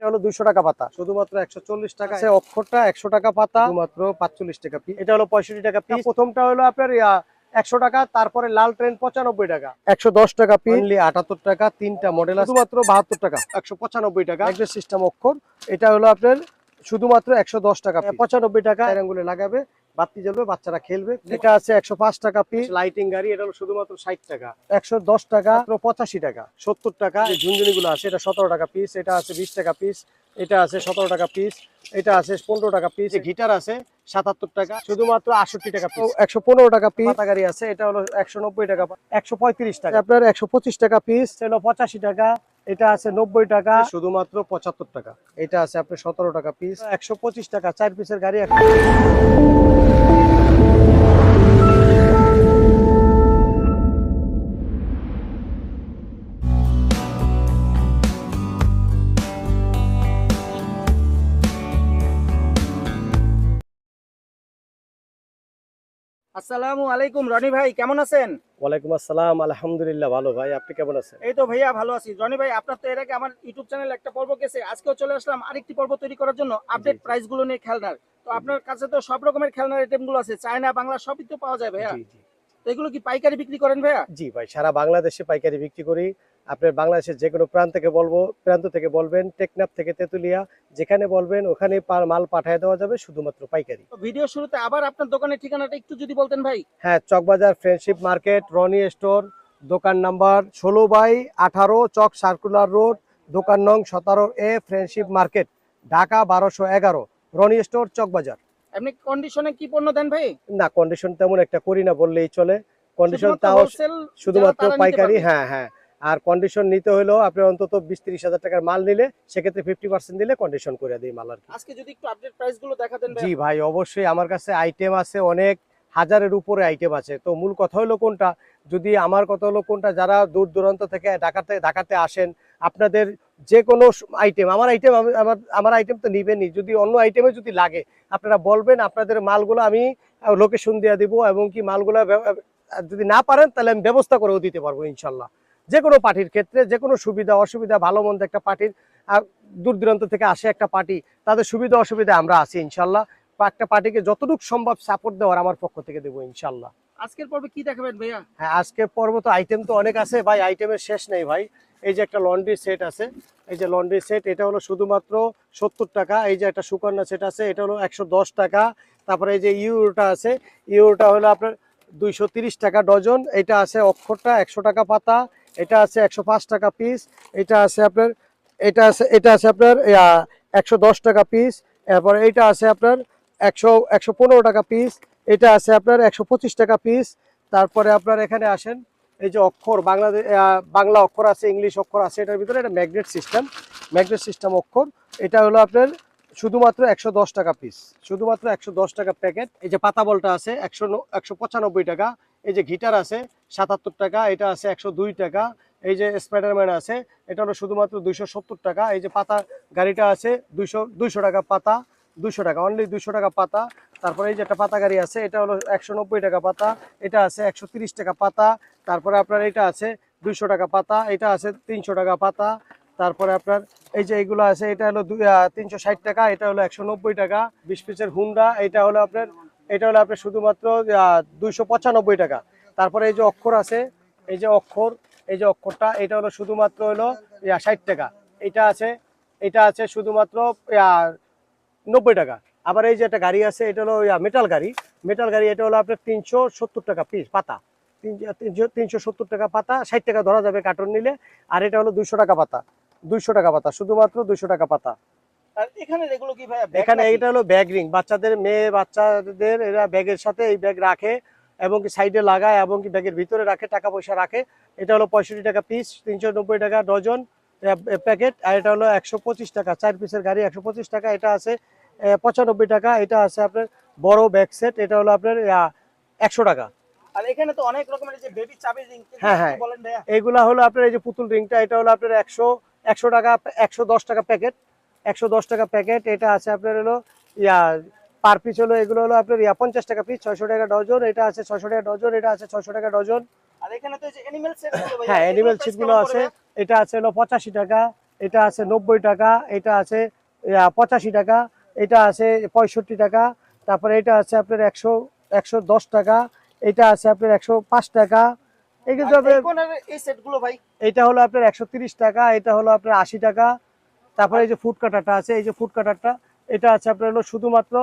এটা হলো দুইশো টাকা পাতা। শুধুমাত্র একশো চল্লিশ টাকা। অক্ষরটা একশো টাকা পাতা। মাত্র পাঁচচল্লিশ টাকা পিস এটা হলো পঁয়ষট্টি টাকা পিস প্রথমটা হলো আপনার একশো টাকা তারপরে লাল ট্রেন পঁচানব্বই টাকা। একশো দশ টাকা পিনলি আটাত্তর টাকা তিনটা মডেল শুধুমাত্র বাহাত্তর টাকা। একশো পঁচানব্বই টাকা। সিস্টেম অক্ষর। এটা হলো আপনার শুধুমাত্র একশো দশ টাকা পঁচানব্বই টাকা আঙ্গুলে লাগাবে বাতি জ্বলবে বাচ্চারা খেলবে। এটা আছে একশো পাঁচ টাকা পিস লাইটিং গাড়ি এটা হলো শুধুমাত্র ষাট টাকা। একশো দশ টাকা। পঁচাশি টাকা সত্তর টাকা। যে ঝুনঝুনি গুলো আছে এটা সতেরো টাকা পিস এটা আছে বিশ টাকা পিস এটা আছে সতেরো টাকা পিস এটা আছে পনেরো টাকা পিস গিটার আছে সাতাত্তর টাকা শুধুমাত্র আটষট্টি টাকা পিস একশো পনেরো টাকা পিস গাড়ি আছে এটা হলো একশো নব্বই টাকা একশো পঁয়ত্রিশ টাকা। আপনার একশো পঁচিশ টাকা পিস হলো পঁচাশি টাকা। এটা আছে নব্বই টাকা। শুধুমাত্র পঁচাত্তর টাকা। এটা আছে আপনি সতেরো টাকা পিস একশো পঁচিশ টাকা চার পিসের গাড়ি আসসালামু আলাইকুম রনি ভাই কেমন আছেন? ওয়ালাইকুম আসসালাম আলহামদুলিল্লাহ ভালো ভাই আপনি কেমন আছেন? এই তো ভাইয়া ভালো আছি। রনি ভাই আপনার তো এর আগে আমার ইউটিউব চ্যানেল একটা পর্ব গেছে আজকেও চলে আসলাম আরেকটি পর্ব তৈরি করার জন্য আপডেট জি। প্রাইসগুলো নিয়ে খেলনার। তো আপনার কাছে তো সব রকমের খেলনার আইটেমগুলো আছে চায়না বাংলা সবই তো পাওয়া যায় ভাইয়া। এগুলো কি পাইকারি বিক্রি করেন ভাইয়া? জি ভাই সারা বাংলাদেশে পাইকারি বিক্রি করি। আপনার বাংলাদেশের যে কোনো প্রান্ত থেকে বলব প্রান্ত থেকে বলবেন টেকনাফ থেকে তেতুলিয়া যেখানে বলবেন ওখানে মাল পাঠিয়ে দেওয়া যাবে শুধুমাত্র পাইকারি। ভিডিও শুরুতে আবার আপনার দোকানের ঠিকানাটা একটু যদি বলতেন ভাই। হ্যাঁ Chawkbazar friendship market Roni store দোকান নাম্বার ষোলো বাই আঠারো চক সার্কুলার রোড দোকান নং সতেরো এ ফ্রেন্ডশিপ মার্কেট ঢাকা বারোশো এগারো রনি স্টোর চকবাজার। আপনি কন্ডিশনে কি পণ্য দেন ভাই? না কন্ডিশন তেমন একটা করি না বললেই চলে। কন্ডিশন তাও শুধুমাত্র পাইকারি হ্যাঁ হ্যাঁ। আর কন্ডিশন নিতে হলেও আপনি অন্তত বিশ তিরিশ হাজার টাকার মাল নিলে সেক্ষেত্রে ফিফটি পার্সেন্ট দিলে কন্ডিশন করে দিই মাল আর আজকে যদি একটু আপডেট প্রাইসগুলো দেখাতেন জি ভাই অবশ্যই আমার কাছে আইটেম আছে অনেক হাজারের উপরে আইটেম আছে। তো মূল কথা হলো কোনটা? যদি আমার কথা হলো কোনটা যারা দূর দূরান্ত থেকে ঢাকাতে ঢাকাতে আসেন আপনাদের যে কোনো আইটেম আমার আইটেম আমার আমার আইটেম তো নিবেনই। যদি অন্য আইটেমে যদি লাগে আপনারা বলবেন আপনাদের মালগুলো আমি লোকেশন দিয়ে দিব এবং কি মালগুলো যদি না পারেন তাহলে আমি ব্যবস্থা করেও দিতে পারব ইনশাল্লাহ। যে কোনো পার্টির ক্ষেত্রে যে কোনো সুবিধা অসুবিধা ভালো মন্দ একটা পার্টির দূর দূরান্ত থেকে আসে একটা পার্টি তাদের সুবিধা অসুবিধা আমরা আছি ইনশাল্লাহ। একটা পার্টিকে যতটুকু সম্ভব সাপোর্ট দেওয়ার আমার পক্ষ থেকে দেবো ইনশাল্লাহ। আজকের পর্বে কি দেখাবেন ভাইয়া? হ্যাঁ আজকে পর্ব তো আইটেম তো অনেক আছে ভাই আইটেমের শেষ নেই ভাই। এই যে একটা লন্ড্রি সেট আছে এই যে লন্ড্রি সেট এটা হলো শুধুমাত্র সত্তর টাকা এই যে একটা সুকন্যা সেট আছে এটা হলো একশো দশ টাকা। তারপরে এই যে ইউরোটা আছে ইউরোটা হলো আপনার দুইশো তিরিশ টাকা ডজন এটা আছে অক্ষরটা একশো টাকা পাতা এটা আছে একশো পাঁচ টাকা পিস এটা আছে আপনার, এটা আছে এটা আছে আপনার একশো দশ টাকা পিস এরপরে এইটা আছে আপনার একশো একশো টাকা পিস এটা আছে আপনার একশো পঁচিশ টাকা পিস তারপরে আপনার এখানে আসেন, এই যে অক্ষর বাংলাদেশ বাংলা অক্ষর আছে, ইংলিশ অক্ষর আছে, এটার ভিতরে এটা ম্যাগনেট সিস্টেম ম্যাগনেট সিস্টেম অক্ষর, এটা হলো আপনার শুধুমাত্র একশো দশ টাকা পিস শুধুমাত্র একশো দশ টাকা প্যাকেট এই যে পাতা বলটা আছে, একশো একশো টাকা, এই যে গিটার আছে সাতাত্তর টাকা, এটা আছে একশো দুই টাকা। এই যে স্পাইডারম্যান আছে, এটা হলো শুধুমাত্র দুইশো সত্তর টাকা। এই যে পাতা গাড়িটা আছে, দুইশো দুইশো টাকা পাতা দুশো টাকা অনলি দুশো টাকা পাতা। তারপরে এই যে একটা পাতা গাড়ি আছে, এটা হলো একশো নব্বই টাকা পাতা, এটা আছে একশো টাকা পাতা। তারপরে আপনার এটা আছে দুইশো টাকা পাতা, এটা আছে তিনশো টাকা পাতা। তারপরে আপনার এই যে এইগুলো আছে, এটা হলো তিনশো ষাট টাকা, এটা হলো একশো নব্বই টাকা। বিশ পিসের হুন্ডা এটা হলো আপনার, এটা হলো আপনার শুধুমাত্র দুইশো পঁচানব্বই টাকা। তারপরে এই যে অক্ষর আছে এই যে অক্ষর এই যে অক্ষরটা এটা হলো শুধুমাত্র হলো ষাট টাকা। এটা আছে এটা আছে শুধুমাত্র নব্বই টাকা। আবার এই যে একটা গাড়ি আছে এটা হলো মেটাল গাড়ি। মেটাল গাড়ি এটা হলো আপনার তিনশো সত্তর টাকা পিস পাতা। তিন- তিনশো তিনশো সত্তর টাকা পাতা ষাট টাকা ধরা যাবে কার্টন নিলে। আর এটা হলো দুইশো টাকা পাতা দুইশো টাকা পাতা শুধুমাত্র দুইশো টাকা পাতা। আর এখানে? এটা হলো ব্যাগ রিং বাচ্চাদের মেয়ে বাচ্চাদের এরা ব্যাগের সাথে এই ব্যাগ রাখে। এবং কি সাইডে লাগায় এবং কি ব্যাগের ভিতরে রাখে টাকা পয়সা রাখে। এটা হলো পঁয়ষট্টি টাকা পিস তিনশো নব্বই টাকা ডজন প্যাকেট আর এটা হলো একশো পঁচিশ টাকা চার পিসের গাড়ি একশো পঁচিশ টাকা এটা আছে পঁচানব্বই টাকা এটা আছে আপনার বড় ব্যাগ সেট এটা হলো আপনার একশো টাকা। আর এখানে তো অনেক রকমের যে বেবি চাবি রিং হ্যাঁ, হ্যাঁ। হলো আপনার এই যে পুতুল রিংটা এটা হলো আপনার একশো একশো টাকা একশো দশ টাকা প্যাকেট একশো দশ টাকা প্যাকেট এটা আছে আপনার হলো ইয়া পার পিস হলো এগুলো হলো আপনার ইয়া পঞ্চাশ টাকা পিস ছয়শো টাকা ডজন এটা আছে ছয়শো টাকা ডজন এটা আছে ছয়শো টাকা ডজন। হ্যাঁ অ্যানিমেল সিটগুলো আছে এটা আছে হলো পঁচাশি টাকা এটা আছে নব্বই টাকা এটা আছে পঁচাশি টাকা এটা আছে পঁয়ষট্টি টাকা তারপরে এটা আছে আপনার একশো একশো দশ টাকা এটা আছে আপনার একশো পাঁচ টাকা। এটা হলো আপনার একশো তিরিশ টাকা এটা হলো আপনার আশি টাকা তারপরে এই যে ফুড কাটারটা আছে এই যে ফুড কাটারটা এটা আছে আপনার হলো শুধুমাত্র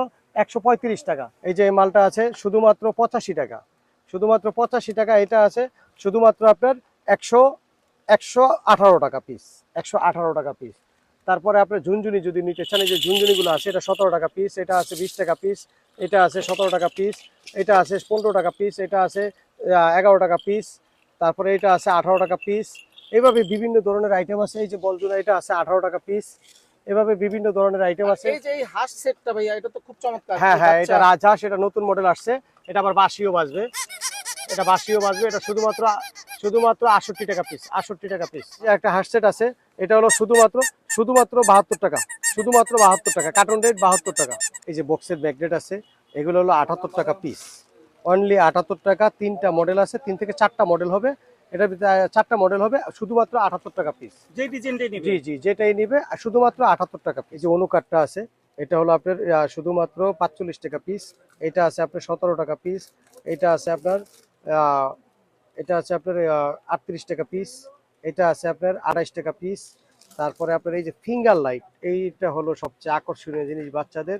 একশো পঁয়ত্রিশ টাকা। এই যে মালটা আছে, শুধুমাত্র পঁচাশি টাকা। শুধুমাত্র পঁচাশি টাকা, এটা আছে শুধুমাত্র আপনার একশো একশো টাকা পিস একশো আঠারো টাকা পিস তারপরে আপনার ঝুনঝুনি যদি নিতে চান এই যে ঝুনঝুনিগুলো আছে, এটা সতেরো টাকা পিস এটা আছে বিশ টাকা পিস এটা আছে সতেরো টাকা পিস এটা আছে পনেরো টাকা পিস এটা আছে এগারো টাকা পিস তারপরে এটা আছে আঠারো টাকা পিস এভাবে বিভিন্ন ধরনের আইটেম আছে, এই যে বলজুনা, এটা আছে আঠারো টাকা পিস এভাবে বিভিন্ন ধরনের আইটেম আছে। এই যে এই হাঁস সেটটা ভাইয়া এটা তো খুব চমৎকার হ্যাঁ হ্যাঁ এটা রাজহাঁস এটা নতুন মডেল আসছে। এটা আবার বাসিও বাজবে। এটা বাসিও বাজবে এটা শুধুমাত্র শুধুমাত্র আটষট্টি টাকা পিস আষট্টি টাকা পিস একটা হাঁস সেট আছে এটা হলো শুধুমাত্র শুধুমাত্র বাহাত্তর টাকা শুধুমাত্র বাহাত্তর টাকা কার্টন রেট বাহাত্তর টাকা। এই যে বক্সের ব্যাগরেট আছে এগুলো হলো আটাত্তর টাকা পিস অনলি আটাত্তর টাকা তিনটা মডেল আছে তিন থেকে চারটা মডেল হবে। এটার ভিতরে চারটা মডেল হবে শুধুমাত্র আটাত্তর টাকা পিস যে ডিজাইনটাই নিবে। জি জি যেটাই নিবে আর শুধুমাত্র আটাত্তর টাকা এই যে অনুকারটা আছে এটা হলো আপনার শুধুমাত্র পাঁচচল্লিশ টাকা পিস এটা আছে আপনার সতেরো টাকা পিস এটা আছে আপনার এটা আছে আপনার আটত্রিশ টাকা পিস এটা আছে আপনার আড়াইশ টাকা পিস তারপরে আপনার এই যে ফিঙ্গার লাইট এইটা হলো সবচেয়ে আকর্ষণীয় জিনিস বাচ্চাদের।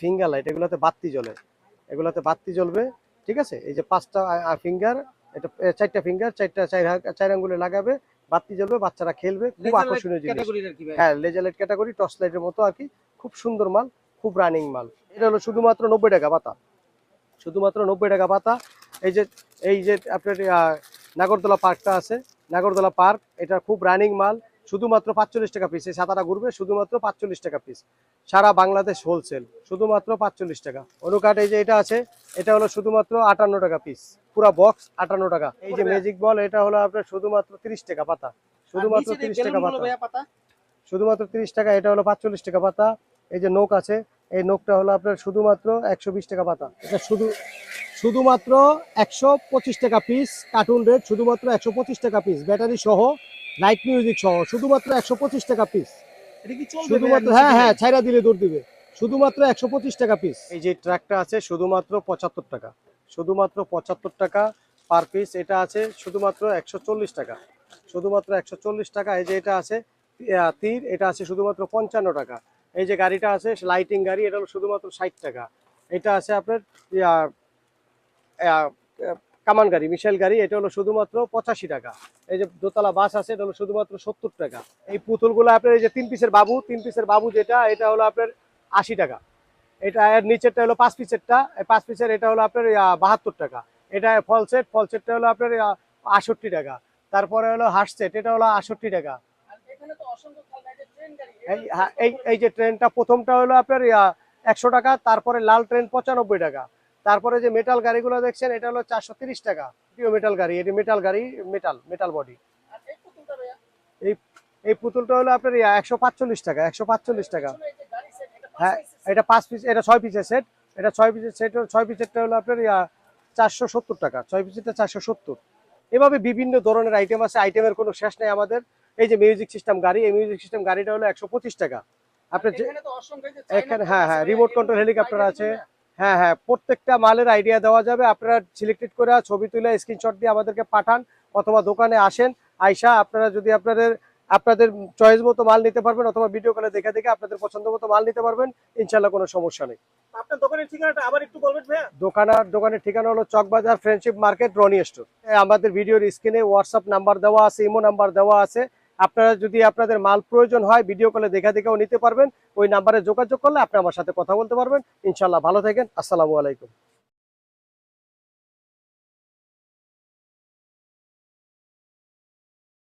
ফিঙ্গার লাইট এগুলোতে বাতি জ্বলে। এগুলোতে বাতি জ্বলবে ঠিক আছে? এই যে পাঁচটা ফিঙ্গার এটা চারটা ফিঙ্গার চারটা চার আঙ্গুলে লাগাবে বাতি জ্বলবে বাচ্চারা খেলবে খুব আকর্ষণীয় জিনিস। হ্যাঁ লেজার লাইট ক্যাটাগরি টর্চ লাইটের মতো আর কি খুব সুন্দর মাল খুব রানিং মাল। এটা হলো শুধুমাত্র নব্বই টাকা পাতা শুধুমাত্র নব্বই টাকা পাতা এই যে এই যে আপনার নাগরদোলা পার্কটা আছে নাগরদোলা পার্ক এটা খুব রানিং মাল শুধুমাত্র পাঁচচল্লিশ টাকা পিস এই সাতাটা ঘুরবে শুধুমাত্র পাঁচচল্লিশ টাকা পিস সারা বাংলাদেশ হোলসেল শুধুমাত্র পাঁচচল্লিশ টাকা। অনুকাট এই যে এটা আছে এটা হলো শুধুমাত্র আটান্ন টাকা পিস পুরা বক্স আটান্ন টাকা। এই যে ম্যাজিক বল এটা হলো আপনার শুধুমাত্র তিরিশ টাকা পাতা। শুধুমাত্র তিরিশ টাকা পাতা। শুধুমাত্র তিরিশ টাকা এটা হলো পাঁচচল্লিশ টাকা পাতা। এই যে নোক আছে এই নোকটা হলো আপনার শুধুমাত্র একশো বিশ টাকা পাতা। এটা শুধু শুধুমাত্র একশো পঁচিশ টাকা পিস কার্টুন রেট শুধুমাত্র একশো পঁচিশ টাকা পিস ব্যাটারি সহ লাইট মিউজিক সহ শুধুমাত্র একশো পঁচিশ টাকা পিস শুধুমাত্র হ্যাঁ হ্যাঁ ছাইরা দিলে দৌড় দিবে। শুধুমাত্র একশো পঁচিশ টাকা পিস এই যে ট্র্যাকটা আছে শুধুমাত্র পঁচাত্তর টাকা। শুধুমাত্র পঁচাত্তর টাকা পার পিস এটা আছে শুধুমাত্র একশো চল্লিশ টাকা। শুধুমাত্র একশো চল্লিশ টাকা, এই যে এটা আছে তীর, এটা আছে শুধুমাত্র পঞ্চান্ন টাকা। এই যে গাড়িটা আছে লাইটিং গাড়ি, এটা হলো শুধুমাত্র ষাট টাকা। এটা আছে আপনার কামান গাড়ি, মিশেল গাড়ি, এটা হলো শুধুমাত্র পঁচাশি টাকা। এই যে দোতলা বাস আছে, এটা হলো শুধুমাত্র সত্তর টাকা। এই পুতুলগুলো আপনার এই যে তিন পিসের বাবু, তিন পিসের বাবু যেটা, এটা হলো আপনার আশি টাকা। এটা এর নিচেরটা হলো পাঁচ পিসেরটা। পাঁচ পিসের এটা হলো আপনার বাহাত্তর টাকা। এটা ফল সেট ফল সেটটা হলো আপনার আষট্টি টাকা। তারপরে হলো হার্ট সেট এটা হলো আষট্টি টাকা। এই এই হ্যাঁ, এই এই যে ট্রেনটা প্রথমটা হলো আপনার একশো টাকা তারপরে লাল ট্রেন পঁচানব্বই টাকা। তারপরে যে মেটাল গাড়িগুলো দেখছেন এটা হলো চারশো তিরিশ টাকা। প্রিয় মেটাল গাড়ি এটি মেটাল গাড়ি মেটাল মেটাল বডি এই পুতুলটা এই পুতুলটা হলো আপনার একশো পাঁচচল্লিশ টাকা একশো পাঁচচল্লিশ টাকা। হ্যাঁ। এটা পাঁচ পিস এটা ছয় পিসের সেট এটা ছয় পিসের সেট ছয় পিসেরটা হলো আপনার চারশো সত্তর টাকা। ছয় পিসেরটা চারশো সত্তর। এভাবে বিভিন্ন ধরনের আইটেম আছে। আইটেমের কোনো শেষ নেই আমাদের। এই যে মিউজিক সিস্টেম গাড়ি এই মিউজিক সিস্টেম গাড়িটা হলো একশো পঁচিশ টাকা। আপনার এখানে হ্যাঁ হ্যাঁ রিমোট কন্ট্রোল হেলিকপ্টার আছে। হ্যাঁ হ্যাঁ প্রত্যেকটা মালের আইডিয়া দেওয়া যাবে। আপনারা সিলেক্টেড করে ছবি তুলে স্ক্রিনশট দিয়ে আমাদেরকে পাঠান অথবা দোকানে আসেন। আইসা আপনারা যদি আপনাদের আপনাদের চয়েস মতো মাল নিতে পারবেন অথবা ভিডিও কলে দেখে দেখে আপনাদের পছন্দ মতো মাল নিতে পারবেন ইনশাল্লাহ কোনো সমস্যা নেই। আপনার দোকানের ঠিকানাটা আবার একটু বলবেন ভাইয়া? দোকানার দোকানের ঠিকানা হলো Chawkbazar friendship market Roni store আমাদের ভিডিওর স্ক্রিনে হোয়াটসঅ্যাপ নাম্বার দেওয়া আছে ইমো নাম্বার দেওয়া আছে। আপনারা যদি আপনাদের মাল প্রয়োজন হয় ভিডিও কলে দেখা দেখেও নিতে পারবেন। ওই নাম্বারে যোগাযোগ করলে আপনি আমার সাথে কথা বলতে পারবেন। ইনশাল্লাহ ভালো থাকেন। আসসালামু আলাইকুম।